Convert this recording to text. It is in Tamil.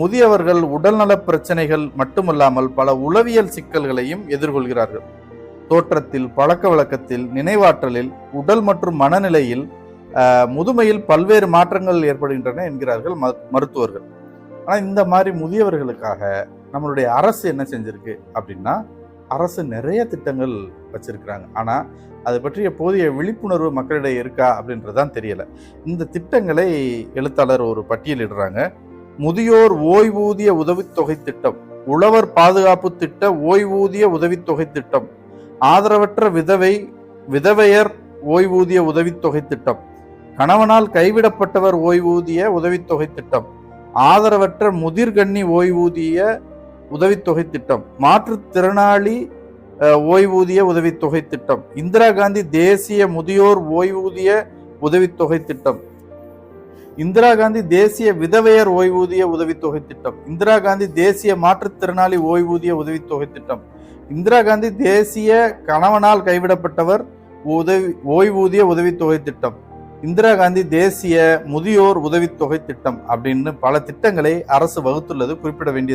முதியவர்கள் உடல்நலப் பிரச்சனைகள் மட்டுமல்லாமல் பல உளவியல் சிக்கல்களையும் எதிர்கொள்கிறார்கள். தோற்றத்தில் பழக்க வழக்கத்தில் நினைவாற்றலில் உடல் மற்றும் மனநிலையில் முதுமையில் பல்வேறு மாற்றங்கள் ஏற்படுகின்றன என்கிறார்கள் ம- மருத்துவர்கள். ஆனால் இந்த மாதிரி முதியவர்களுக்காக நம்மளுடைய அரசு என்ன செஞ்சிருக்கு அப்படின்னா அரசு நிறைய திட்டங்கள் வச்சிருக்கிறாங்க. ஆனால் அது பற்றிய போதிய விழிப்புணர்வு மக்களிடையே இருக்கா அப்படின்றதுதான் தெரியலை. இந்த திட்டங்களை எழுத்தாளர் ஒரு பட்டியலிடுறாங்க. முதியோர் ஓய்வூதிய உதவித்தொகை திட்டம். உழவர் பாதுகாப்பு திட்ட ஓய்வூதிய உதவித்தொகை திட்டம். ஆதரவற்ற விதவை விதவையர் ஓய்வூதிய உதவித்தொகை திட்டம். கணவனால் கைவிடப்பட்டவர் ஓய்வூதிய உதவித்தொகை திட்டம். ஆதரவற்ற முதிர்கன்னி ஓய்வூதிய உதவித்தொகை திட்டம். மாற்றுத்திறனாளி ஓய்வூதிய உதவித்தொகை திட்டம். இந்திரா காந்தி தேசிய முதியோர் ஓய்வூதிய உதவித்தொகை திட்டம். இந்திரா காந்தி தேசிய விதவையர் ஓய்வூதிய உதவித்தொகை திட்டம். இந்திரா காந்தி தேசிய மாற்றுத்திறனாளி ஓய்வூதிய உதவித்தொகை திட்டம். இந்திரா காந்தி தேசிய கணவனால் கைவிடப்பட்டவர் உதவி ஓய்வூதிய உதவித்தொகை திட்டம். இந்திரா காந்தி தேசிய முதியோர் உதவித்தொகை திட்டம் அப்படின்னு பல திட்டங்களை அரசு வகுத்துள்ளது குறிப்பிட வேண்டியது